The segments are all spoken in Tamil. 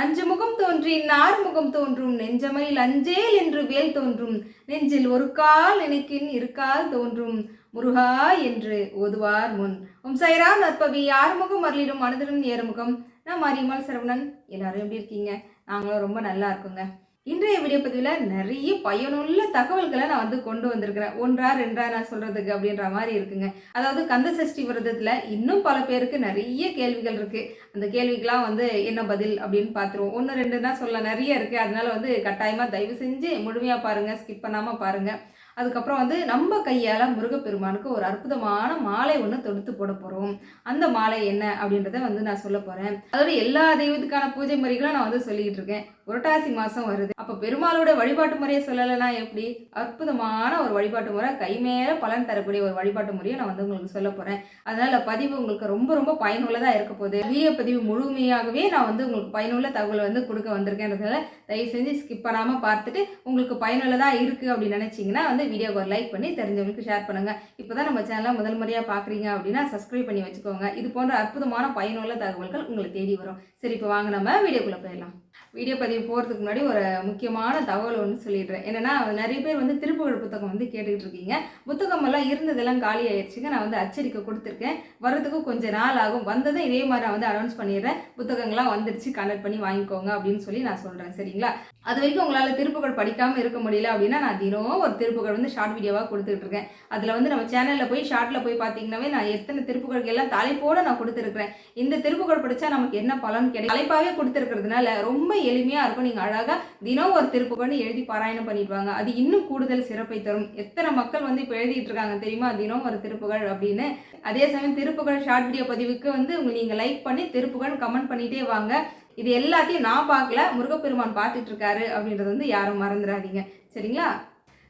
அஞ்சு முகம் தோன்றி நாறு முகம் தோன்றும்? நெஞ்சமையில் அஞ்சேல் என்று வேல் தோன்றும். நெஞ்சில் ஒரு கால் நினைக்கின் இருக்கால் தோன்றும். முருகா என்று ஓதுவார் முன். ஓம் சைராம் நற்பவி ஆறுமுகம் அருளிடும் மனதிலும் ஏறுமுகம். நான் மாரியம்மாள் சரவணன். எல்லாரும் எப்படி இருக்கீங்க? நாங்களும் ரொம்ப நல்லா இருக்கோங்க. இன்றைய வீடியோ பதிவில் நிறைய பயனுள்ள தகவல்களை நான் வந்து கொண்டு வந்திருக்கிறேன். ஒன்றா ரெண்டா நான் சொல்கிறதுக்கு அப்படின்ற மாதிரி இருக்குங்க. அதாவது கந்த சஷ்டி விரதத்தில் இன்னும் பல பேருக்கு நிறைய கேள்விகள் இருக்குது அந்த கேள்விக்கெலாம் வந்து என்ன பதில் அப்படின்னு பார்த்துருவோம். ஒன்று ரெண்டுன்னா சொல்ல நிறைய இருக்குது அதனால வந்து கட்டாயமாக தயவு செஞ்சு முழுமையாக பாருங்கள் ஸ்கிப் பண்ணாமல் பாருங்கள் அதுக்கப்புறம் வந்து நம்ம கையால் முருகப்பெருமானுக்கு ஒரு அற்புதமான மாலை ஒன்று தொடுத்து போட போகிறோம் அந்த மாலை என்ன அப்படின்றத வந்து நான் சொல்ல போகிறேன் அதோட எல்லா தெய்வத்துக்கான பூஜை முறைகளும் நான் வந்து சொல்லிக்கிட்டு இருக்கேன். புரட்டாசி மாதம் வருது. அப்போ பெருமாளோட வழிபாட்டு முறையை சொல்லலைன்னா எப்படி? அற்புதமான ஒரு வழிபாட்டு முறை கைமேல பலன் தரக்கூடிய ஒரு வழிபாட்டு முறையை நான் வந்து உங்களுக்கு சொல்ல போகிறேன் அதனால் பதிவு உங்களுக்கு ரொம்ப ரொம்ப பயனுள்ளதாக இருக்க போகுது. வீடியோ பதிவு முழுமையாகவே நான் வந்து உங்களுக்கு பயனுள்ள தகவல் வந்து கொடுக்க வந்திருக்கேன்றதுனால தயவு செஞ்சு ஸ்கிப் பண்ணாமல் பார்த்துட்டு உங்களுக்கு பயனுள்ளதாக இருக்குது அப்படின்னு நினச்சிங்கன்னா வந்து வீடியோக்கு ஒரு லைக் பண்ணி தெரிஞ்சவங்களுக்கு ஷேர் பண்ணுங்கள் இப்போ தான் நம்ம சேனலை முதல் முறையாக பார்க்குறீங்க அப்படின்னா சப்ஸ்கிரைப் பண்ணி வச்சுக்கோங்க. இது போன்ற அற்புதமான பயனுள்ள தகவல்கள் உங்களுக்கு தேடி வரும். சரி இப்போ வாங்க நம்ம வீடியோக்குள்ளே போயிடலாம். வீடியோ பதிவு போகிறதுக்கு முன்னாடி ஒரு முக்கியமான தகவல் ஒன்று சொல்லிடுறேன். என்னென்னா நிறைய பேர் வந்து திருப்புகழ் புத்தகம் வந்து கேட்டுக்கிட்டு இருக்கீங்க. புத்தகம் எல்லாம் இருந்ததெல்லாம் காலி ஆயிடுச்சுங்க. நான் வந்து அச்சடிக்க கொடுத்துருக்கேன். வர்றதுக்கு கொஞ்சம் நாள் ஆகும். வந்ததும் இதே மாதிரி நான் வந்து அனௌன்ஸ் பண்ணிடுறேன். புத்தகங்கள்லாம் வந்துடுச்சு கனெக்ட் பண்ணி வாங்கிக்கோங்க அப்படின்னு சொல்லி நான் சொல்கிறேன் சரிங்களா? அது வரைக்கும் உங்களால் திருப்புகழ் படிக்காமல் இருக்க முடியல அப்படின்னா நான் தினமும் ஒரு திருப்புகழ் வந்து ஷார்ட் வீடியோவாக கொடுத்துட்டு இருக்கேன். அதில் வந்து நம்ம சேனலில் போய் ஷார்ட்டில் போய் பார்த்தீங்கன்னாவே நான் எத்தனை திருப்புகள் எல்லாம் தலைப்போட நான் கொடுத்துருக்கிறேன். இந்த திருப்புகள் படித்தா நமக்கு என்ன பலன் கிடைக்கும்? தலைப்பாகவே கொடுத்துருக்கிறதுனால ரொம்ப ரொம்ப எளிமையாக இருக்கும். நீங்கள் அழகாக தினம் ஒரு திருப்புகழ்னு எழுதி பாராயணம் பண்ணிடுவாங்க. அது இன்னும் கூடுதல் சிறப்பை தரும். எத்தனை மக்கள் வந்து இப்போ எழுதிட்டு இருக்காங்க தெரியுமா? தினம் ஒரு திருப்புகழ் அப்படின்னு. அதே சமயம் திருப்புகள் ஷார்ட் வீடியோ பதிவுக்கு வந்து உங்களுக்கு நீங்கள் லைக் பண்ணி திருப்புகள் கமெண்ட் பண்ணிகிட்டே வாங்க. இது எல்லாத்தையும் நான் பார்க்கல. முருகப்பெருமான் பார்த்துட்டு இருக்காரு அப்படின்றது வந்து யாரும் மறந்துடாதீங்க. சரிங்களா?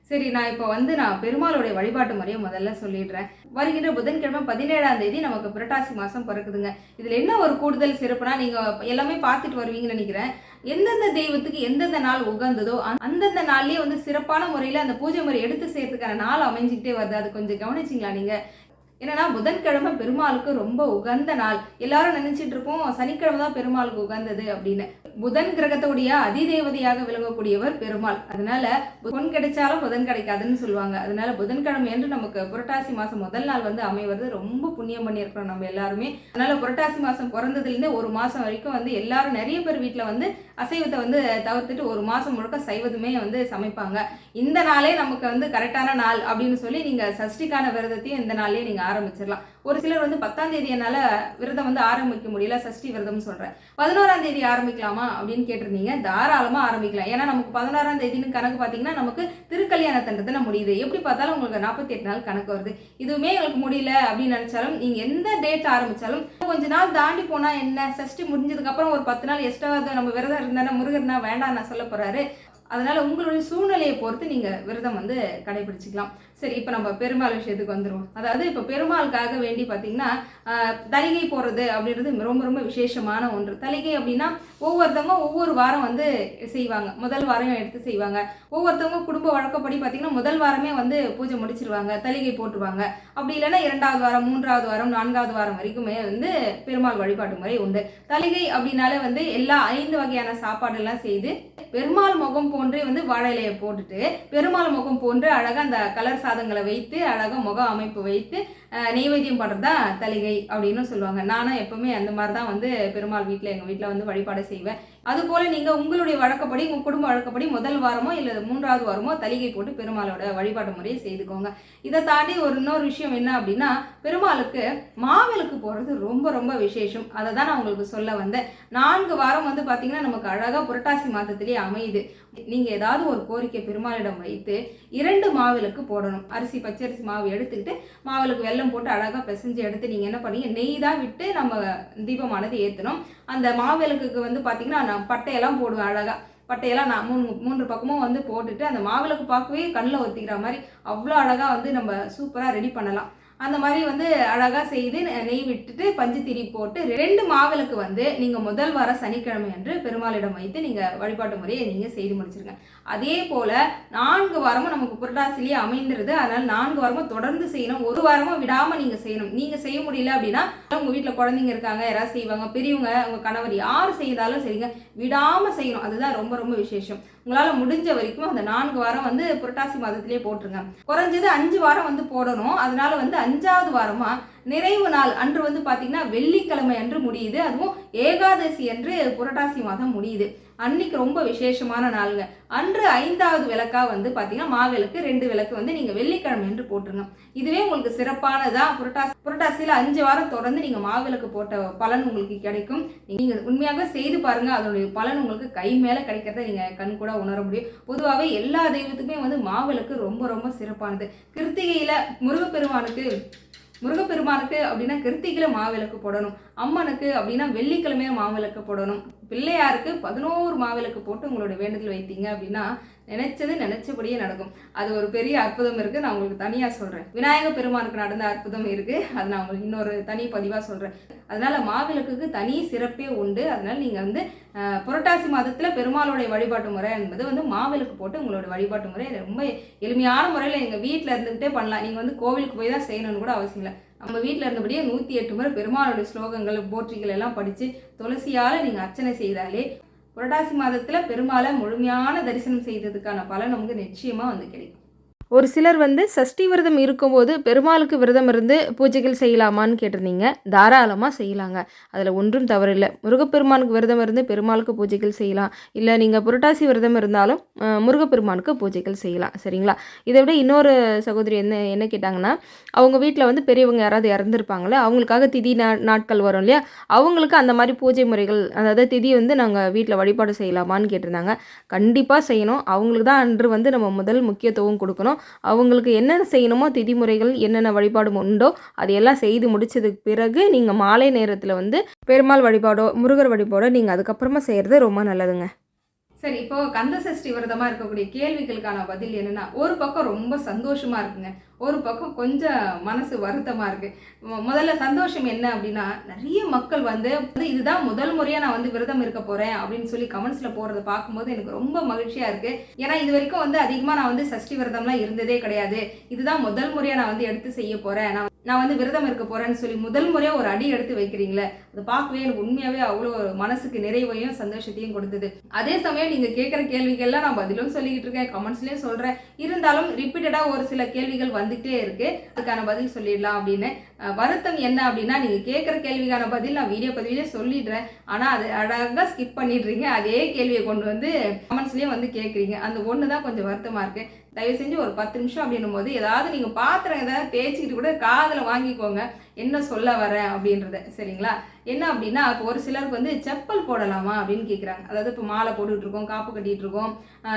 சரி நான் இப்போ வந்து நான் பெருமாளுடைய வழிபாட்டு முறையை முதல்ல சொல்லிடுறேன். வருகின்ற புதன்கிழமை பதினேழாம் தேதி நமக்கு புரட்டாசி மாதம் பிறக்குதுங்க. இதில் என்ன ஒரு கூடுதல் சிறப்புனா நீங்கள் எல்லாமே பார்த்துட்டு வருவீங்கன்னு நினைக்கிறேன். எந்தெந்த தெய்வத்துக்கு எந்தெந்த நாள் உகந்ததோ அந்தந்த நாள்லேயே வந்து சிறப்பான முறையில் அந்த பூஜை முறை எடுத்து செய்யறதுக்கான நாள் அமைஞ்சிக்கிட்டே வருது. அது கொஞ்சம் கவனிச்சிங்களா நீங்கள் என்னன்னா புதன்கிழமை பெருமாளுக்கு ரொம்ப உகந்த நாள். எல்லாரும் நினைச்சிட்டு இருப்போம் சனிக்கிழமை தான் பெருமாளுக்கு உகந்தது அப்படின்னு. புதன் கிரகத்துடைய அதிதேவதையாக விளங்கக்கூடியவர் பெருமாள். அதனால பொன் கிடைச்சாலும் புதன் கிடைக்காதுன்னு சொல்லுவாங்க. அதனால புதன்கிழமை என்று நமக்கு புரட்டாசி மாசம் முதல் நாள் வந்து அமைவது ரொம்ப புண்ணியம் பண்ணியிருக்கிறோம் நம்ம எல்லாருமே. அதனால புரட்டாசி மாசம் பிறந்ததுலேருந்து ஒரு மாசம் வரைக்கும் வந்து எல்லாரும் நிறைய பேர் வீட்டில் வந்து அசைவத்தை வந்து தவிர்த்துட்டு ஒரு மாசம் முழுக்க சைவதுமே வந்து சமைப்பாங்க. இந்த நாளே நமக்கு வந்து கரெக்டான நாள் அப்படின்னு சொல்லி நீங்க சஷ்டிக்கான விரதத்தையும் இந்த நாளே நீங்க ஆரம்பிச்சிடலாம். ஒரு சிலர் வந்து பத்தாம் தேதி விரதம் வந்து ஆரம்பிக்க முடியல சஷ்டி விரதம்னு சொல்கிறேன் பதினோராம் தேதி ஆரம்பிக்கலாமா அப்படின்னு கேட்டிருந்தீங்க. தாராளமாக ஆரம்பிக்கலாம். ஏன்னா நமக்கு பதினோராம் தேதின்னு கணக்கு பார்த்தீங்கன்னா நமக்கு திருக்கல்யாண தண்டத்தில் முடியுது. எப்படி பார்த்தாலும் உங்களுக்கு நாற்பத்தி எட்டு நாள் கணக்கு வருது. இதுவுமே எங்களுக்கு முடியல அப்படின்னு நினச்சாலும் நீங்கள் எந்த டேட் ஆரம்பித்தாலும் கொஞ்ச நாள் தாண்டி போனால் என்ன சஷ்டி முடிஞ்சதுக்கப்புறம் ஒரு பத்து நாள் எக்ஸ்ட்ரா நம்ம விரதம் இருந்தானே முருகர்னா வேண்டாம் நான் சொல்ல போகிறாரு அதனால் உங்களுடைய சூழ்நிலையை பொறுத்து நீங்கள் விரதம் வந்து கடைபிடிச்சிக்கலாம். சரி இப்போ நம்ம பெருமாள் விஷயத்துக்கு வந்துடுவோம் அதாவது இப்போ பெருமாளுக்காக வேண்டி பார்த்தீங்கன்னா தலிகை போடுறது அப்படின்றது ரொம்ப ரொம்ப விசேஷமான ஒன்று. தலிகை அப்படின்னா ஒவ்வொருத்தவங்க ஒவ்வொரு வாரம் வந்து செய்வாங்க. முதல் வாரம் எடுத்து செய்வாங்க. ஒவ்வொருத்தவங்க குடும்ப வழக்கப்படி பார்த்தீங்கன்னா முதல் வாரமே வந்து பூஜை முடிச்சிருவாங்க தலிகை போட்டுருவாங்க. அப்படி இல்லைன்னா இரண்டாவது வாரம் மூன்றாவது வாரம் நான்காவது வாரம் வரைக்குமே வந்து பெருமாள் வழிபாட்டு முறை உண்டு. தலிகை அப்படின்னாலே வந்து எல்லா ஐந்து வகையான சாப்பாடெல்லாம் செய்து பெருமாள் முகம் போன்றே வந்து வாழை இலையை போட்டுட்டு பெருமாள் முகம் போன்று அழகாக அந்த கலர் சாதங்களை வைத்து அழகாக முக அமைப்பு வைத்து நெய்வேத்தியம் பண்ணுறது தான் தலிகை அப்படின்னு சொல்லுவாங்க. நானும் எப்பவுமே அந்த மாதிரி தான் வந்து பெருமாள் வீட்டில் எங்கள் வீட்டில் வந்து வழிபாடு செய்வேன். அதுபோல் நீங்கள் உங்களுடைய வழக்கப்படி உங்கள் குடும்ப வழக்கப்படி முதல் வாரமோ இல்லை மூன்றாவது வாரமோ தலிகை போட்டு பெருமாளோட வழிபாட்டு முறையை செய்துக்கோங்க. இதை தாண்டி ஒரு இன்னொரு விஷயம் என்ன அப்படின்னா பெருமாளுக்கு மாவிளக்கு போடுறது ரொம்ப ரொம்ப விசேஷம். அதை தான் நான் உங்களுக்கு சொல்ல வந்தேன். நான்கு வாரம் வந்து பார்த்தீங்கன்னா நமக்கு அழகாக புரட்டாசி மாதத்திலேயே அமையுது. நீங்கள் ஏதாவது ஒரு கோரிக்கை பெருமாளிடம் வைத்து இரண்டு மாவிளக்கு போடணும். அரிசி பச்சரிசி மாவு எடுத்துக்கிட்டு மாவிளக்கு வெல்லம் போட்டு அழகாக பிசைஞ்சு எடுத்து நீங்கள் என்ன பண்ணீங்க? நெய் தான் விட்டு நம்ம தீபமானது ஏற்றணும் அந்த மாவிளக்குக்கு வந்து பார்த்தீங்கன்னா நான் பட்டையெல்லாம் போடுவேன் அழகாக பட்டையெல்லாம் நான் மூணு மூன்று பக்கமும் வந்து போட்டுட்டு அந்த மாவிளக்கு பார்க்கவே கண்ணில் ஒத்திக்கிற மாதிரி அவ்வளோ அழகாக வந்து நம்ம சூப்பராக ரெடி பண்ணலாம். அந்த மாதிரி வந்து அழகாக செய்து நெய் விட்டுட்டு பஞ்சு திரி போட்டு ரெண்டு மாவிளக்கு வந்து நீங்கள் முதல் வார சனிக்கிழமை அன்று பெருமாளிடம் வைத்து நீங்கள் வழிபாட்டு முறையை நீங்கள் செய்து முடிச்சிருங்க. அதே போல் நான்கு வாரமும் நமக்கு புரட்டாசிலேயே அமைந்துருது. அதனால் நான்கு வாரமும் தொடர்ந்து செய்யணும். ஒரு வாரமும் விடாமல் நீங்கள் செய்யணும். நீங்கள் செய்ய முடியல அப்படின்னா உங்கள் வீட்டில் குழந்தைங்க இருக்காங்க யாராவது செய்வாங்க பெரியவங்க உங்கள் கணவர் யார் செய்தாலும் சரிங்க. விடாமல் செய்யணும். அதுதான் ரொம்ப ரொம்ப விசேஷம். உங்களால் முடிஞ்ச வரைக்கும் அந்த நான்கு வாரம் வந்து புரட்டாசி மாதத்திலே போட்டுருங்க. குறைஞ்சது அஞ்சு வாரம் வந்து போடணும். அதனால வந்து அஞ்சாவது வாரமாக நிறைவு நாள் அன்று வந்து பார்த்தீங்கன்னா வெள்ளிக்கிழமை அன்று முடியுது. அதுவும் ஏகாதசி அன்று புரட்டாசி மாதம் முடியுது. அன்னைக்கு ரொம்ப விசேஷமான நாளுங்க. அன்று ஐந்தாவது விளக்கா வந்து பார்த்தீங்கன்னா மாவிளக்கு ரெண்டு விளக்கு வந்து நீங்கள் வெள்ளிக்கிழமை என்று போட்டுருங்க. இதுவே உங்களுக்கு சிறப்பானதாக புரட்டாசி புரட்டாசியில் அஞ்சு வாரம் தொடர்ந்து நீங்கள் மாவிளக்கு போட்ட பலன் உங்களுக்கு கிடைக்கும். நீங்கள் உண்மையாக செய்து பாருங்கள் அதனுடைய பலன் உங்களுக்கு கை மேலே கிடைக்கிறத நீங்கள் கண் கூட உணர முடியும். பொதுவாகவே எல்லா தெய்வத்துக்குமே வந்து மாவிளக்கு ரொம்ப ரொம்ப சிறப்பானது. கிருத்திகையில் முருகப்பெருமானுக்கு முருகப்பெருமானுக்கு அப்படின்னா கிருத்திகளை மாவிளக்கு போடணும். அம்மனுக்கு அப்படின்னா வெள்ளிக்கிழமையா மாவிளக்கு போடணும். பிள்ளையாருக்கு பதினோரு மாவிளக்கு போட்டு உங்களோட வேண்டுதல் வைத்தீங்க அப்படின்னா நினைச்சது நினைச்சபடியே நடக்கும். அது ஒரு பெரிய அற்புதம் இருக்கு. நான் உங்களுக்கு தனியா சொல்றேன். விநாயக பெருமானுக்கு நடந்த அற்புதம் இருக்கு. அது நான் உங்களுக்கு இன்னொரு தனி பதிவா சொல்றேன். அதனால மாவிளக்குக்கு தனி சிறப்பே உண்டு. அதனால நீங்க வந்து புரட்டாசி மாதத்துல பெருமாளுடைய வழிபாட்டு முறை என்பது வந்து மாவிளக்கு போட்டு உங்களோட வழிபாட்டு முறை. ரொம்ப எளிமையான முறையில் எங்கள் வீட்டில் இருந்துகிட்டே பண்ணலாம். நீங்கள் வந்து கோவிலுக்கு போய் தான் செய்யணும்னு கூட அவசியம் இல்லை. நம்ம வீட்டில் இருந்தபடியே நூற்றி எட்டு முறை பெருமாளோட ஸ்லோகங்கள் போற்றிகள் எல்லாம் படித்து துளசியால் நீங்கள் அர்ச்சனை செய்தாலே புரட்டாசி மாதத்தில் பெருமாளை முழுமையான தரிசனம் செய்ததுக்கான பலன் நமக்கு நிச்சயமாக வந்து கிடைக்கும். ஒரு சிலர் வந்து சஷ்டி விரதம் இருக்கும்போது பெருமாளுக்கு விரதம் இருந்து பூஜைகள் செய்யலாமான்னு கேட்டிருந்தீங்க. தாராளமாக செய்யலாங்க. அதில் ஒன்றும் தவறில்லை. முருகப்பெருமானுக்கு விரதம் இருந்து பெருமாளுக்கு பூஜைகள் செய்யலாம். இல்லை நீங்கள் புரட்டாசி விரதம் இருந்தாலும் முருகப்பெருமானுக்கு பூஜைகள் செய்யலாம். சரிங்களா? இதை விட இன்னொரு சகோதரி என்ன என்ன கேட்டாங்கன்னா அவங்க வீட்டில் வந்து பெரியவங்க யாராவது இறந்துருப்பாங்களே அவங்களுக்காக திதி நா நாட்கள் வரும் இல்லையா? அவங்களுக்கு அந்த மாதிரி பூஜை முறைகள் அதாவது திதி வந்து நாங்கள் வீட்டில் வழிபாடு செய்யலாமான்னு கேட்டிருந்தாங்க. கண்டிப்பாக செய்யணும். அவங்களுக்கு தான் அன்று வந்து நம்ம முதல் முக்கியத்துவம் கொடுக்கணும். அவங்களுக்கு என்னென்ன செய்யணுமோ திதிமுறைகள் என்னென்ன வழிபாடு உண்டோ அதையெல்லாம் செய்து முடிச்சதுக்கு பிறகு நீங்கள் மாலை நேரத்தில் வந்து பெருமாள் வழிபாடோ முருகர் வழிபாடோ நீங்கள் அதுக்கப்புறமா செய்கிறது ரொம்ப நல்லதுங்க. சரி இப்போ கந்த சஷ்டி விரதமாக இருக்கக்கூடிய கேள்விகளுக்கான பதில் என்னென்னா ஒரு பக்கம் ரொம்ப சந்தோஷமாக இருக்குங்க. ஒரு பக்கம் கொஞ்சம் மனசு வருத்தமாக இருக்குது முதல்ல சந்தோஷம் என்ன அப்படின்னா நிறைய மக்கள் வந்து இதுதான் முதல் முறையாக நான் வந்து விரதம் இருக்க போகிறேன் அப்படின்னு சொல்லி கமெண்ட்ஸில் போகிறத பார்க்கும்போது எனக்கு ரொம்ப மகிழ்ச்சியாக இருக்குது ஏன்னா இது வரைக்கும் வந்து அதிகமாக நான் வந்து சஷ்டி விரதம்லாம் இருந்ததே கிடையாது. இதுதான் முதல் முறையாக நான் வந்து எடுத்து செய்ய போகிறேன் நான் நான் வந்து விரதம் இருக்க போகிறேன்னு சொல்லி முதல் முறையாக ஒரு அடி எடுத்து வைக்கிறீங்களே அதை பார்க்கவே எனக்கு உண்மையாகவே அவ்வளோ ஒரு மனசுக்கு நிறைவையும் சந்தோஷத்தையும் கொடுத்தது. அதே சமயம் நீங்கள் கேட்குற கேள்விகள்லாம் நான் பதிலும் சொல்லிக்கிட்டு இருக்கேன் கமெண்ட்ஸ்லேயும் சொல்கிறேன் இருந்தாலும் ரிப்பீட்டடாக ஒரு சில கேள்விகள் வந்துகிட்டே இருக்கு. அதுக்கான பதில் சொல்லிடலாம் அப்படின்னு வருத்தம் என்ன அப்படின்னா நீங்கள் கேட்குற கேள்விக்கான பதில் நான் வீடியோ பதிவிலே சொல்லிடுறேன். ஆனால் அது அழகாக ஸ்கிப் பண்ணிடுறீங்க. அதே கேள்வியை கொண்டு வந்து கமெண்ட்ஸ்லேயே வந்து கேட்குறீங்க அந்த ஒன்று தான் கொஞ்சம் வருத்தமாக இருக்குது தயவு செஞ்சு ஒரு பத்து நிமிஷம் அப்படின்னும் போது ஏதாவது நீங்கள் பாத்திரம் ஏதாவது தேய்ச்சிக்கிட்டு கூட காதில் வாங்கிக்கோங்க. என்ன சொல்ல வரேன் அப்படின்றத சரிங்களா? என்ன அப்படின்னா இப்போ ஒரு சிலருக்கு வந்து செப்பல் போடலாமா அப்படின்னு கேட்குறாங்க அதாவது இப்போ மாலை போட்டுட்டு இருக்கோம் காப்பு கட்டிட்டு இருக்கோம்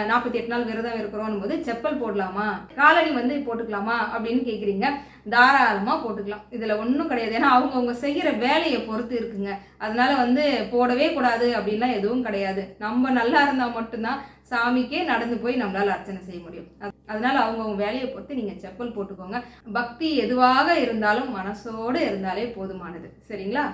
நாற்பத்தி எட்டு நாள் விரதம் இருக்கிறோம் போது செப்பல் போடலாமா? காலணி வந்து போட்டுக்கலாமா அப்படின்னு கேட்குறீங்க தாராளமாக போட்டுக்கலாம். இதில் ஒன்றும் கிடையாது. ஏன்னா அவங்கவுங்க செய்கிற வேலையை பொறுத்து இருக்குங்க. அதனால வந்து போடவே கூடாது அப்படின்லாம் எதுவும் கிடையாது. நம்ம நல்லா இருந்தால் மட்டும்தான் சாமிக்கே நடந்து போய் நம்மளால் அர்ச்சனை செய்ய முடியும். அதனால் அதனால அவங்கவுங்க வேலையை பொறுத்து நீங்கள் செப்பல் போட்டுக்கோங்க. பக்தி எதுவாக இருந்தாலும் மனசோடு இருந்தாலே போதுமானது. சரிங்களா?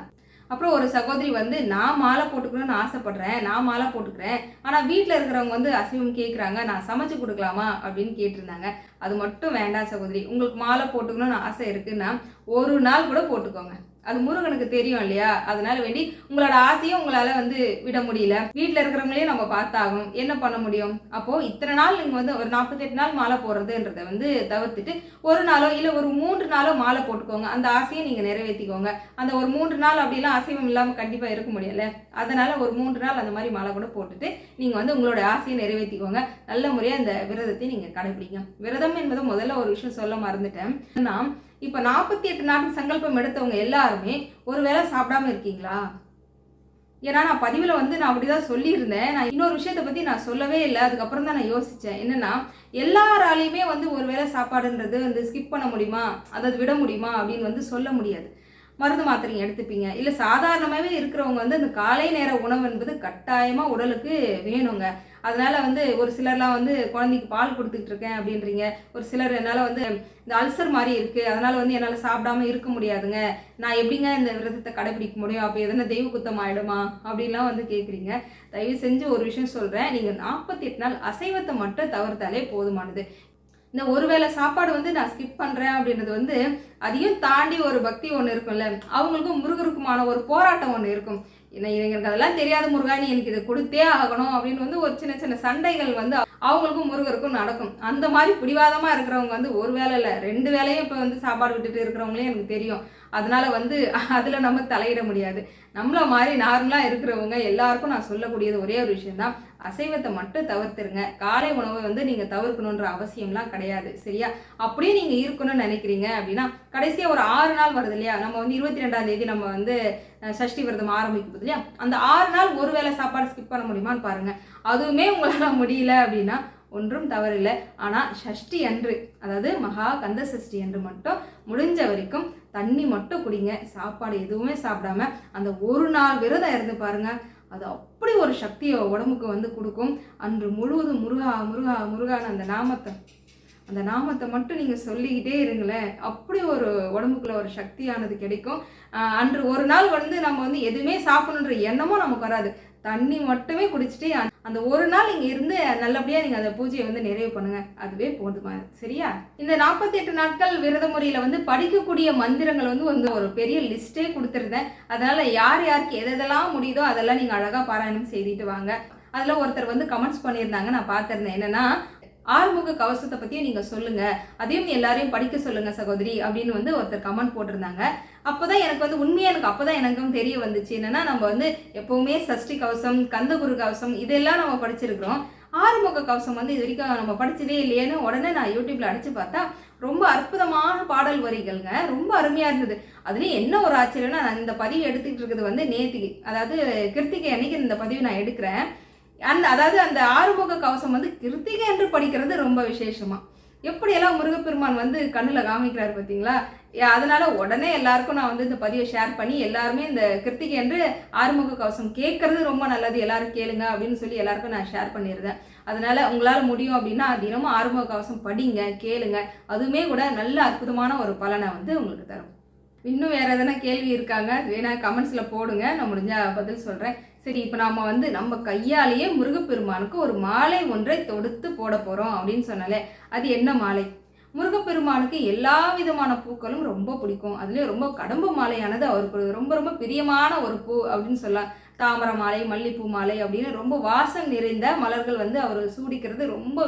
அப்புறம் ஒரு சகோதரி வந்து நான் மாலை போட்டுக்கணும்னு ஆசைப்படுறேன் நான் மாலை போட்டுக்கிறேன். ஆனால் வீட்டில் இருக்கிறவங்க வந்து அசைவம் கேட்குறாங்க நான் சமைச்சு கொடுக்கலாமா? அப்படின்னு கேட்டிருந்தாங்க. அது மட்டும் வேண்டாம் சகோதரி. உங்களுக்கு மாலை போட்டுக்கணும்னு ஆசை இருக்குன்னா ஒரு நாள் கூட போட்டுக்கோங்க. அது முருகனுக்கு தெரியும் இல்லையா? அதனால வேண்டி உங்களோட ஆசையும் உங்களால வந்து விட முடியல. வீட்டில் இருக்கிறவங்களையும் நம்ம பார்த்தாகும் என்ன பண்ண முடியும்? அப்போ இத்தனை நாள் நீங்கள் வந்து ஒரு நாற்பத்தெட்டு நாள் மாலை போடுறதுன்றத வந்து தவிர்த்துட்டு ஒரு நாளோ இல்லை ஒரு மூன்று நாளோ மாலை போட்டுக்கோங்க. அந்த ஆசையை நீங்கள் நிறைவேற்றிக்கோங்க அந்த ஒரு மூன்று நாள் அப்படிலாம் அசைவம் இல்லாமல் கண்டிப்பாக இருக்க முடியல. அதனால ஒரு மூன்று நாள் அந்த மாதிரி மாலை கூட போட்டுட்டு நீங்கள் வந்து உங்களோட ஆசையை நிறைவேற்றிக்கோங்க நல்ல முறையாக அந்த விரதத்தை நீங்கள் கடைபிடிங்க விரதம் என்பது முதல்ல ஒரு விஷயம் சொல்ல மறந்துட்டேன். நான் இப்போ நாற்பத்தி எட்டு நாட்கள் சங்கல்பம் எடுத்தவங்க எல்லாருமே ஒரு வேளை சாப்பிடாம இருக்கீங்களா? ஏன்னா நான் பதிவில் வந்து நான் அப்படி தான் சொல்லியிருந்தேன். நான் இன்னொரு விஷயத்தை பற்றி நான் சொல்லவே இல்லை. அதுக்கப்புறம் தான் நான் யோசித்தேன் என்னென்னா எல்லாராலையுமே வந்து ஒரு வேளை சாப்பாடுன்றது வந்து ஸ்கிப் பண்ண முடியுமா? அதாவது விட முடியுமா? அப்படின்னு வந்து சொல்ல முடியாது. மருந்து மாத்திரையும் எடுத்துப்பீங்க. இல்லை சாதாரணமாகவே இருக்கிறவங்க வந்து அந்த காலை நேர உணவு என்பது கட்டாயமாக உடலுக்கு வேணுங்க. அதனால் வந்து ஒரு சிலர்லாம் வந்து குழந்தைக்கு பால் கொடுத்துட்டு இருக்கேன் அப்படின்றீங்க. ஒரு சிலர் என்னால் வந்து இந்த அல்சர் மாதிரி இருக்குது அதனால் வந்து என்னால் சாப்பிடாம இருக்க முடியாதுங்க. நான் எப்படிங்க இந்த விரதத்தை கடைபிடிக்க முடியும்? அப்போ எதனா தெய்வ குத்தம் ஆகிடுமா அப்படின்லாம் வந்து கேட்குறீங்க தயவு செஞ்சு ஒரு விஷயம் சொல்கிறேன் நீங்கள் நாற்பத்தி எட்டு நாள் அசைவத்தை மட்டும் தவிர்த்தாலே போதுமானது. இந்த ஒருவேளை சாப்பாடு வந்து நான் ஸ்கிப் பண்ணுறேன் அப்படின்றது வந்து அதையும் தாண்டி ஒரு பக்தி ஒன்று இருக்கும்ல. அவங்களுக்கும் முருகருக்குமான ஒரு போராட்டம் ஒன்று இருக்கும். என்ன இவங்களுக்கு அதெல்லாம் தெரியாத முருகா நீ எனக்கு இதை கொடுத்தே ஆகணும் அப்படின்னு வந்து ஒரு சின்ன சின்ன சண்டைகள் வந்து அவங்களுக்கும் முருகருக்கும் நடக்கும். அந்த மாதிரி பிடிவாதமாக இருக்கிறவங்க வந்து ஒரு வேலை இல்லை ரெண்டு வேலையும் இப்போ வந்து சாப்பாடு விட்டுட்டு இருக்கிறவங்களே எனக்கு தெரியும். அதனால வந்து அதில் நம்ம தலையிட முடியாது. நம்மள மாதிரி நார்மலாக இருக்கிறவங்க எல்லாருக்கும் நான் சொல்லக்கூடியது ஒரே ஒரு விஷயம்தான். அசைவத்தை மட்டும் தவிர்த்துருங்க. காலை உணவை வந்து நீங்கள் தவிர்க்கணுன்ற அவசியம்லாம் கிடையாது சரியா? அப்படியே நீங்கள் இருக்கணும்னு நினைக்கிறீங்க அப்படின்னா கடைசியாக ஒரு ஆறு நாள் வருது இல்லையா? நம்ம வந்து இருபத்தி ரெண்டாம் தேதி நம்ம வந்து சஷ்டி விரதம் ஆரம்பிக்குது இல்லையா? அந்த ஆறு நாள் ஒரு வேளை சாப்பாடு ஸ்கிப் பண்ண முடியுமான்னு பாருங்கள் அதுவுமே உங்களால் முடியல அப்படின்னா ஒன்றும் தவறில்லை ஆனால் சஷ்டி அன்று அதாவது மகா கந்த சஷ்டி அன்று மட்டும் முடிஞ்ச வரைக்கும் தண்ணி மட்டும் குடிங்க. சாப்பாடு எதுவுமே சாப்பிடாம அந்த ஒரு நாள் விரதம் இருந்து பாருங்க. அது அப்படி ஒரு சக்தியை உடம்புக்கு வந்து கொடுக்கும். அன்று முழுவதும் முருகா முருகா முருகான அந்த நாமத்தை அந்த நாமத்தை மட்டும் நீங்கள் சொல்லிக்கிட்டே இருங்களேன். அப்படி ஒரு உடம்புக்குள்ள ஒரு சக்தியானது கிடைக்கும். அன்று ஒரு நாள் வந்து நம்ம வந்து எதுவுமே சாப்பிடணுன்ற எண்ணமும் நமக்கு வராது. தண்ணி மட்டுமே குடிச்சிட்டு அந்த- ஒரு நாள் இங்கே இருந்து நல்லபடியாக நீங்கள் அந்த பூஜையை வந்து நிறைவு பண்ணுங்க. அதுவே போதுமா சரியா? இந்த நாற்பத்தி எட்டு நாட்கள் விரத முறையில் வந்து படிக்கக்கூடிய மந்திரங்கள் வந்து வந்து ஒரு பெரிய லிஸ்ட்டே கொடுத்துருந்தேன். அதனால் யார் யாருக்கு எதெல்லாம் முடியுதோ அதெல்லாம் நீங்கள் அழகாக பாராயணம் செய்துட்டு வாங்க. அதில் ஒருத்தர் வந்து கமெண்ட்ஸ் பண்ணியிருந்தாங்க நான் பார்த்துருந்தேன். என்னென்னா ஆறுமுக கவசத்தை பற்றியும் நீங்கள் சொல்லுங்கள் அதையும் எல்லாரையும் படிக்க சொல்லுங்கள் சகோதரி அப்படின்னு வந்து ஒருத்தர் கமெண்ட் போட்டிருந்தாங்க. அப்போ தான் எனக்கு வந்து உண்மையாக எனக்கு அப்போ தான் எனக்கும் தெரிய வந்துச்சு. என்னென்னா நம்ம வந்து எப்போவுமே சஷ்டி கவசம் கந்தகுரு கவசம் இதெல்லாம் நம்ம படிச்சிருக்கிறோம். ஆறுமுக கவசம் வந்து இது வரைக்கும் நம்ம படிச்சதே இல்லையேன்னு உடனே நான் யூடியூப்ல அடிச்சு பார்த்தா ரொம்ப அற்புதமான பாடல் வரிகள்ங்க. ரொம்ப அருமையா இருந்தது. அதுலேயும் என்ன ஒரு ஆச்சரியம்னா நான் இந்த பதிவு எடுத்துக்கிட்டு இருக்கிறது வந்து நேத்திக்கு அதாவது கிருத்திகை அன்னைக்கு இந்த பதிவு நான் எடுக்கிறேன். அந்த அதாவது அந்த ஆறுமுக கவசம் வந்து கிருத்திகை என்று படிக்கிறது ரொம்ப விசேஷமா. எப்படியெல்லாம் முருகப்பெருமான் வந்து கண்ணில் காமிக்கிறார் பார்த்தீங்களா? அதனால உடனே எல்லாருக்கும் நான் வந்து இந்த பதிவை ஷேர் பண்ணி எல்லாருமே இந்த கிருத்திகை என்று ஆறுமுக கவசம் கேட்கறது ரொம்ப நல்லது. எல்லாரும் கேளுங்க அப்படின்னு சொல்லி எல்லாருக்கும் நான் ஷேர் பண்ணியிருந்தேன் அதனால உங்களால் முடியும் அப்படின்னா தினமும் ஆறுமுக கவசம் படிங்க கேளுங்க. அதுவுமே கூட நல்ல அற்புதமான ஒரு பலனை வந்து உங்களுக்கு தரும். இன்னும் வேறு எதனா கேள்வி இருக்காங்க வேணா கமெண்ட்ஸில் போடுங்க. நான் முடிஞ்சால் பதில் சொல்கிறேன் சரி இப்போ நாம் வந்து நம்ம கையாலேயே முருகப்பெருமானுக்கு ஒரு மாலை ஒன்றை தொடுத்து போட போகிறோம் அப்படின்னு சொன்னாலே அது என்ன மாலை? முருகப்பெருமானுக்கு எல்லா விதமான பூக்களும் ரொம்ப பிடிக்கும். அதுலேயும் ரொம்ப கடம்பு மாலையானது அவருக்கு ரொம்ப ரொம்ப பிரியமான ஒரு பூ அப்படின்னு சொல்லலாம். தாமரை மாலை மல்லிப்பூ மாலை அப்படின்னு ரொம்ப வாசம் நிறைந்த மலர்கள் வந்து அவர் சூடிக்கிறது. ரொம்ப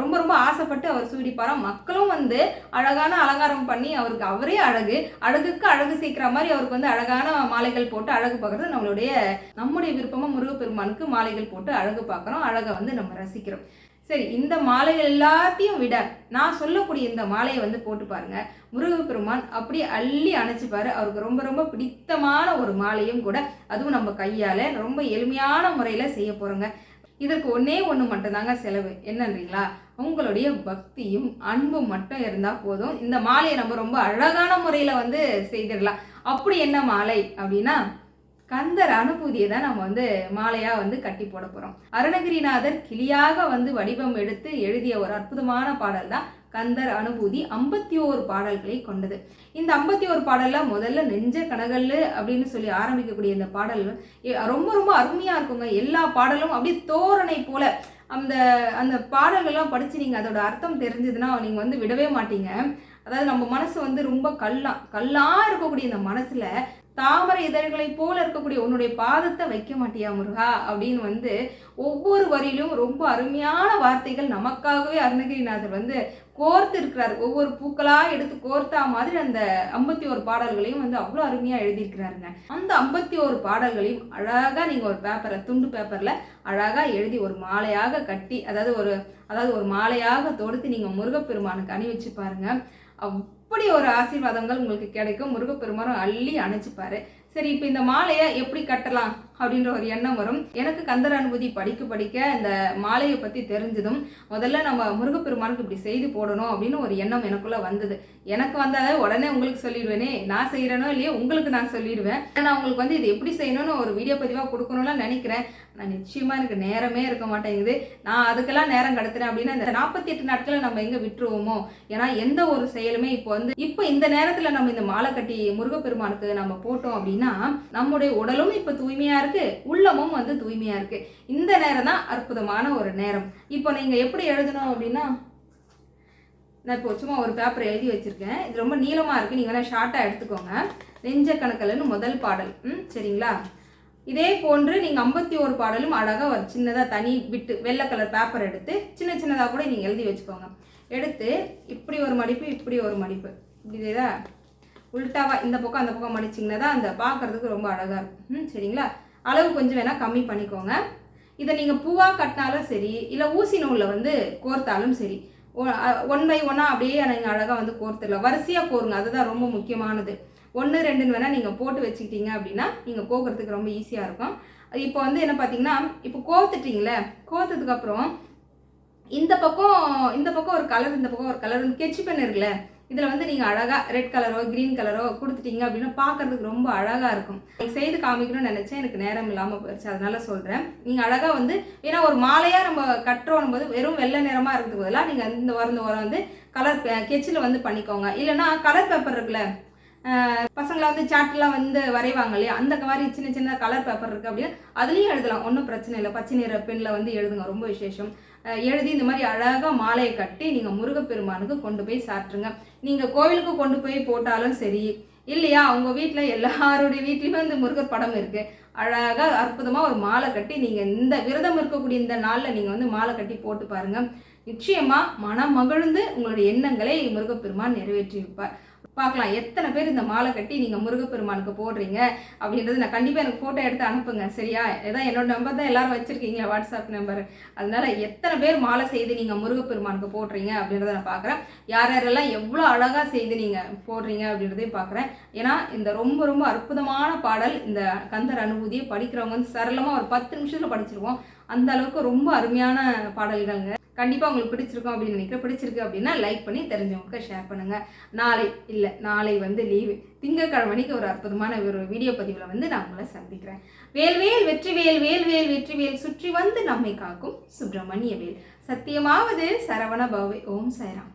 ரொம்ப ரொம்ப ஆசைப்பட்டு அவர் சூடிப்பாராம் மக்களும் வந்து அழகான அலங்காரம் பண்ணி அவருக்கு அவரே அழகு. அழகுக்கு அழகு சேர்க்கிற மாதிரி அவருக்கு வந்து அழகான மாலைகள் போட்டு அழகு பார்க்கறது நம்மளுடைய நம்முடைய விருப்பமாக முருகப்பெருமானுக்கு மாலைகள் போட்டு அழகு பார்க்குறோம். அழகை வந்து நம்ம ரசிக்கிறோம். சரி இந்த மாலைகள் எல்லாத்தையும் விட நான் சொல்லக்கூடிய இந்த மாலையை வந்து போட்டு பாருங்க. முருகப்பெருமான் அப்படியே அள்ளி அணைச்சிப்பாரு. அவருக்கு ரொம்ப ரொம்ப பிடித்தமான ஒரு மாலையும் கூட அதுவும் நம்ம கையால ரொம்ப எளிமையான முறையில் செய்ய போறோங்க. இதற்கு ஒன்றே ஒன்று மட்டும்தாங்க செலவு. என்னன்றீங்களா உங்களுடைய பக்தியும் அன்பும் மட்டும் இருந்தால் போதும். இந்த மாலையை நம்ம ரொம்ப அழகான முறையில் வந்து செய்திடலாம். அப்படி என்ன மாலை அப்படின்னா கந்தர் அனுபூதியை தான் நம்ம வந்து மாலையாக வந்து கட்டி போட போகிறோம் அருணகிரிநாதர் கிளியாக வந்து வடிவம் எடுத்து எழுதிய ஒரு அற்புதமான பாடல் தான் கந்தர் அனுபூதி ஐம்பத்தி ஓரு பாடல்களை கொண்டது. இந்த ஐம்பத்தி ஓரு பாடலில் முதல்ல நெஞ்ச கனகல்லு அப்படின்னு சொல்லி ஆரம்பிக்கக்கூடிய இந்த பாடல் ரொம்ப ரொம்ப அருமையாக இருக்குங்க. எல்லா பாடலும் அப்படியே தோரணை போல. அந்த அந்த பாடல்கள்லாம் படித்து நீங்கள் அதோட அர்த்தம் தெரிஞ்சதுன்னா நீங்கள் வந்து விடவே மாட்டீங்க. அதாவது நம்ம மனசு வந்து ரொம்ப கல்லா கல்லா இருக்கக்கூடிய இந்த மனசில் தாமரை இதழ்களைப் போல இருக்கக்கூடிய உன்னுடைய பாதத்தை வைக்க மாட்டியா முருகா? அப்படின்னு வந்து ஒவ்வொரு வரியிலும் ரொம்ப அருமையான வார்த்தைகள் நமக்காகவே அருணகிரிநாதர் வந்து கோர்த்து இருக்கிறார் ஒவ்வொரு பூக்களா எடுத்து கோர்த்தா மாதிரி அந்த ஐம்பத்தி ஒரு பாடல்களையும் வந்து அவ்வளோ அருமையா எழுதியிருக்கிறாருங்க. அந்த ஐம்பத்தி ஒரு பாடல்களையும் அழகா நீங்க ஒரு பேப்பரில் துண்டு பேப்பர்ல அழகா எழுதி ஒரு மாலையாக கட்டி அதாவது ஒரு அதாவது ஒரு மாலையாக தொடுத்து நீங்க முருகப்பெருமானுக்கு அணி வச்சு பாருங்க அப்படி ஒரு ஆசீர்வாதங்கள் உங்களுக்கு கிடைக்கும். முருகப்பெருமானும் அள்ளி அணைச்சிப்பாரு. சரி இப்போ இந்த மாலையை எப்படி கட்டலாம்? அப்படின்ற ஒரு எண்ணம் வரும். எனக்கு கந்தர் அனுபூதி படிக்க படிக்க இந்த மாலையை பற்றி தெரிஞ்சதும் முதல்ல நம்ம முருகப்பெருமானுக்கு இப்படி செய்து போடணும் அப்படின்னு ஒரு எண்ணம் எனக்குள்ளே வந்தது. எனக்கு வந்தாலே உடனே உங்களுக்கு சொல்லிடுவேனே நான் செய்கிறேனோ இல்லையோ உங்களுக்கு நான் சொல்லிடுவேன். நான் உங்களுக்கு வந்து இது எப்படி செய்யணும்னு ஒரு வீடியோ பதிவாக கொடுக்கணும்லாம் நினைக்கிறேன். நான் நிச்சயமாக எனக்கு நேரமே இருக்க மாட்டேங்குது. நான் அதுக்கெல்லாம் நேரம் கடத்துறேன் அப்படின்னா இந்த நாற்பத்தி எட்டு நாட்களை நம்ம எங்கே விட்டுருவோமோ? ஏன்னா எந்த ஒரு செயலுமே இப்போ வந்து இப்போ இந்த நேரத்தில் நம்ம இந்த மாலை கட்டி முருகப்பெருமானுக்கு நம்ம போட்டோம் அப்படின்னா நம்முடைய உடலும் இப்போ தூய்மையாக இருக்கு. உள்ளமும் வந்து தூய்மையாக இருக்கு. இந்த நேரம் தான் அற்புதமான ஒரு நேரம். இப்போ நீங்கள் எப்படி எழுதணும் அப்படின்னா நான் இப்போ சும்மா ஒரு பேப்பர் எழுதி வச்சிருக்கேன். இது ரொம்ப நீளமாக இருக்குது நீங்கள் வேணால் ஷார்ட்டாக எடுத்துக்கோங்க. நெஞ்ச கணக்கலன்னு முதல் பாடல். ம் சரிங்களா? இதே போன்று நீங்கள் ஐம்பத்தி ஒரு பாடலும் அழகாக ஒரு சின்னதாக தனி விட்டு வெள்ளை கலர் பேப்பர் எடுத்து சின்ன சின்னதாக கூட நீங்கள் எழுதி வச்சுக்கோங்க. எடுத்து இப்படி ஒரு மடிப்பு இப்படி ஒரு மடிப்பு. இப்படி இதா இந்த பக்கம் அந்த பக்கம் மடிச்சிங்கன்னா தான் அந்த பார்க்கறதுக்கு ரொம்ப அழகாக இருக்கும். ம் சரிங்களா? அளவு கொஞ்சம் வேணால் கம்மி பண்ணிக்கோங்க. இதை நீங்கள் பூவாக கட்டினாலும் சரி இல்லை ஊசி நூலில் வந்து கோர்த்தாலும் சரி ஒன் பை ஒன்னாக அப்படியே நீங்கள் அழகாக வந்து கோர்த்துடலாம். வரிசையாக கோருங்க அதுதான் ரொம்ப முக்கியமானது. ஒன்று ரெண்டுன்னு வேணால் நீங்கள் போட்டு வச்சுக்கிட்டீங்க அப்படின்னா நீங்கள் கோக்கிறதுக்கு ரொம்ப ஈஸியாக இருக்கும். இப்போ வந்து என்ன பார்த்தீங்கன்னா இப்போ கோத்துட்டீங்களே கோத்ததுக்கப்புறம் இந்த பக்கம் இந்த பக்கம் ஒரு கலர் இந்த பக்கம் ஒரு கலர் கெச்சி பென் இருக்குல்ல இதில் வந்து நீங்கள் அழகாக ரெட் கலரோ க்ரீன் கலரோ கொடுத்துட்டீங்க அப்படின்னா பார்க்கறதுக்கு ரொம்ப அழகாக இருக்கும். செய்து காமிக்கணும்னு நினச்சேன் எனக்கு நேரம் இல்லாமல் போயிடுச்சு அதனால சொல்கிறேன் நீங்கள் அழகாக வந்து ஏன்னா ஒரு மாலையாக நம்ம கட்டுறோம் போது வெறும் வெள்ளை நிறமாக இருக்கிறது பதிலாக நீங்கள் இந்த வாரம் இந்த வாரம் வந்து கலர் கெச்சில் வந்து பண்ணிக்கோங்க. இல்லைன்னா கலர் பேப்பர் இருக்குல்ல பசங்களை வந்து சாட்லாம் வந்து வரைவாங்க இல்லையா? அந்த மாதிரி சின்ன சின்ன கலர் பேப்பர் இருக்குது அப்படின்னா அதுலேயும் எழுதலாம். ஒன்றும் பிரச்சனை இல்லை. பச்சை நிற பெண்ணில் வந்து எழுதுங்க. ரொம்ப விசேஷம். எழுதி இந்த மாதிரி அழகாக மாலையை கட்டி நீங்கள் முருகப்பெருமானுக்கு கொண்டு போய் சாட்டுருங்க நீங்கள் கோவிலுக்கு கொண்டு போய் போட்டாலும் சரி இல்லையா? அவங்க வீட்டில் எல்லாருடைய வீட்லேயுமே இந்த முருகர் படம் இருக்குது அழகாக அற்புதமாக ஒரு மாலை கட்டி நீங்கள் இந்த விரதம் இருக்கக்கூடிய இந்த நாளில் நீங்கள் வந்து மாலை கட்டி போட்டு பாருங்கள் நிச்சயமாக மனம் மகிழ்ந்து உங்களுடைய எண்ணங்களை முருகப்பெருமான் நிறைவேற்றி வைப்பார் பார்க்கலாம். எத்தனை பேர் இந்த மாலை கட்டி நீங்கள் முருகப்பெருமானுக்கு போடுறீங்க அப்படின்றது நான் கண்டிப்பாக எனக்கு ஃபோட்டோ எடுத்து அனுப்புங்க. சரியா? ஏதாவது என்னோட நம்பர் தான் எல்லாரும் வச்சுருக்கீங்களா வாட்ஸ்அப் நம்பர் அதனால எத்தனை பேர் மாலை செய்து நீங்கள் முருகப்பெருமானுக்கு போடுறீங்க அப்படின்றத நான் பார்க்குறேன். யார் யாரெல்லாம் எவ்வளோ அழகாக செய்து நீங்கள் போடுறீங்க அப்படின்றதையும் பார்க்குறேன். ஏன்னா இந்த ரொம்ப ரொம்ப அற்புதமான பாடல் இந்த கந்தர் அனுபூதியை படிக்கிறவங்க வந்து சரளமாக ஒரு பத்து நிமிஷத்தில் படிச்சிருவோம். அந்த அளவுக்கு ரொம்ப அருமையான பாடல்கள்ங்க. கண்டிப்பாக உங்களுக்கு பிடிச்சிருக்கும் அப்படின்னு நினைக்கிறேன். பிடிச்சிருக்கு அப்படின்னா லைக் பண்ணி தெரிஞ்சவங்களுக்கு ஷேர் பண்ணுங்கள் நாளை இல்லை நாளை வந்து லீவு திங்கட்கிழமைக்கு ஒரு அற்புதமான ஒரு வீடியோ பதிவில் வந்து நான் உங்களை சந்திக்கிறேன். வேல்வேல் வெற்றிவேல் வேல்வேல் வெற்றிவேல் சுற்றி வந்து நம்மை காக்கும் சுப்பிரமணிய வேல். சத்தியமாவது சரவண பவே ஓம் சைராம்